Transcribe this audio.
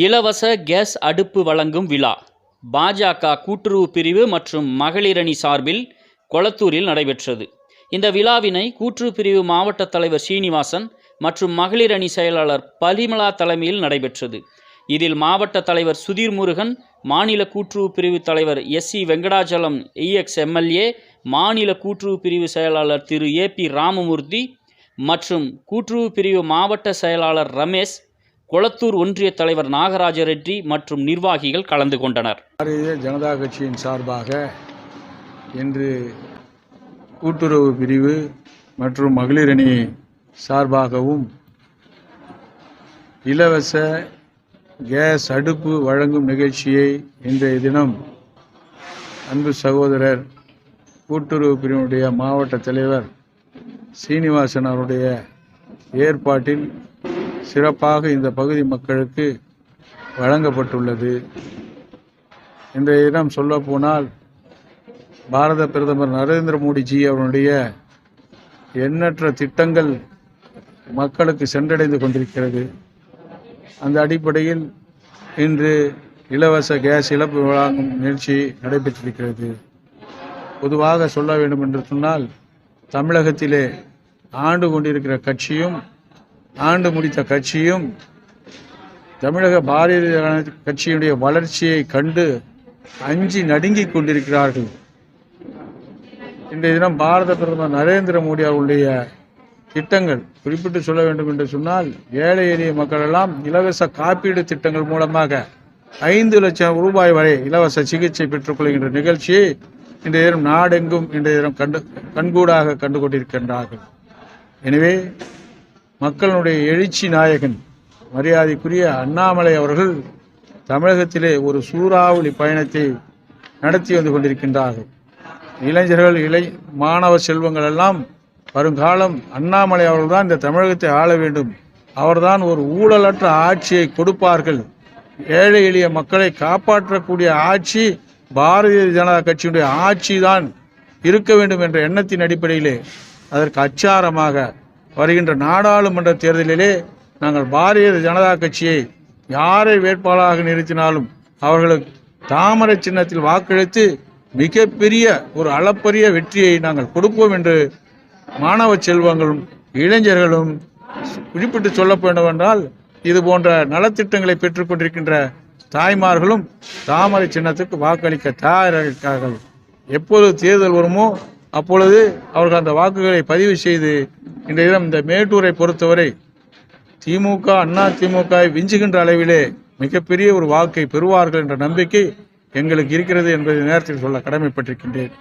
இலவச கேஸ் அடுப்பு வழங்கும் விழா. பாஜக கூட்டுறவு பிரிவு மற்றும் மகளிரணி சார்பில் கொளத்தூரில் நடைபெற்றது. இந்த விழாவினை கூட்டுறவு பிரிவு மாவட்ட தலைவர் சீனிவாசன் மற்றும் மகளிர் அணி செயலாளர் பலிமலா தலைமையில் நடைபெற்றது. இதில் மாவட்ட தலைவர் சுதீர் முருகன் மாநில கூட்டுறவு பிரிவு தலைவர் S C Venkatachalam ex MLA மாநில கூட்டுறவு பிரிவு செயலாளர் திரு ஏ பி ராமமூர்த்தி மற்றும் கூட்டுறவு பிரிவு மாவட்ட செயலாளர் ரமேஷ் கொளத்தூர் ஒன்றிய தலைவர் நாகராஜ ரெட்டி மற்றும் நிர்வாகிகள் கலந்து கொண்டனர். பாரதிய ஜனதா கட்சியின் சார்பாக இன்று கூட்டுறவு பிரிவு மற்றும் மகளிர் அணி சார்பாகவும் இலவச கேஸ் அடுப்பு வழங்கும் நிகழ்ச்சியை இன்றைய தினம் அன்பு சகோதரர் கூட்டுறவு பிரிவினுடைய மாவட்ட தலைவர் சீனிவாசன் அவருடைய ஏற்பாட்டில் சிறப்பாக இந்த பகுதி மக்களுக்கு வழங்கப்பட்டுள்ளது. இன்றைய தினம் சொல்லப்போனால் பாரத பிரதமர் நரேந்திர மோடிஜி அவருடைய எண்ணற்ற திட்டங்கள் மக்களுக்கு சென்றடைந்து கொண்டிருக்கிறது. அந்த அடிப்படையில் இன்று இலவச கேஸ் இழப்பு வழங்கும் நிகழ்ச்சி நடைபெற்றிருக்கிறது. பொதுவாக சொல்ல வேண்டும் என்று சொன்னால் தமிழகத்திலே ஆண்டு கொண்டிருக்கிற கட்சியும் ஆண்டு முடித்த கட்சியும் தமிழக பாரதிய ஜனதா கட்சியுடைய வளர்ச்சியை கண்டு அஞ்சி நடுங்கிக் கொண்டிருக்கிறார்கள். இன்றைய தினம் பாரத பிரதமர் நரேந்திர மோடி அவருடைய திட்டங்கள் குறிப்பிட்டு சொல்ல வேண்டும் என்று சொன்னால் ஏழை எளிய மக்கள் எல்லாம் இலவச காப்பீடு திட்டங்கள் மூலமாக ஐந்து லட்சம் ரூபாய் வரை இலவச சிகிச்சை பெற்றுக்கொள்கின்ற நிகழ்ச்சியை இன்றைய தினம் நாடெங்கும் இன்றைய தினம் கண்டு கண்கூடாக கண்டு கொண்டிருக்கின்றார்கள் எனவே மக்களுடைய எழுச்சி நாயகன் மரியாதைக்குரிய அண்ணாமலை அவர்கள் தமிழகத்திலே ஒரு சூறாவளி பயணத்தை நடத்தி வந்து கொண்டிருக்கின்றார்கள். இளைஞர்கள் இளை மாணவ செல்வங்கள் எல்லாம் வருங்காலம் அண்ணாமலை அவர்கள்தான் இந்த தமிழகத்தை ஆள வேண்டும். அவர்தான் ஒரு ஊழலற்ற ஆட்சியை கொடுப்பார்கள். ஏழை எளிய மக்களை காப்பாற்றக்கூடிய ஆட்சி பாரதிய ஜனதா கட்சியுடைய ஆட்சி தான் இருக்க வேண்டும் என்ற எண்ணத்தின் அடிப்படையிலே அதற்கு அச்சாரமாக வருகின்ற நாடாளுமன்ற தேர்தலிலே நாங்கள் பாரதிய ஜனதா கட்சியை யாரை வேட்பாளராக நிறுத்தினாலும் அவர்களுக்கு தாமரை சின்னத்தில் வாக்களித்து மிகப்பெரிய ஒரு அளப்பரிய வெற்றியை நாங்கள் கொடுப்போம் என்று மாணவ செல்வங்களும் இளைஞர்களும் குறிப்பிட்டு சொல்ல வேண்டும் என்றால் இது போன்ற நலத்திட்டங்களை பெற்றுக்கொண்டிருக்கின்ற தாய்மார்களும் தாமரை சின்னத்துக்கு வாக்களிக்க தயாராக இருக்கிறார்கள் எப்போது தேர்தல் வருமோ அப்பொழுது அவர்கள் அந்த வாக்குகளை பதிவு செய்து இன்றைய தினம் இந்த மேட்டூரை பொறுத்தவரை திமுக அண்ணா திமுக விஞ்சுகின்ற அளவிலே மிகப்பெரிய ஒரு வாக்கை பெறுவார்கள் என்ற நம்பிக்கை எங்களுக்கு இருக்கிறது என்பதை நேரத்தில் சொல்ல கடமைப்பட்டிருக்கின்றேன்.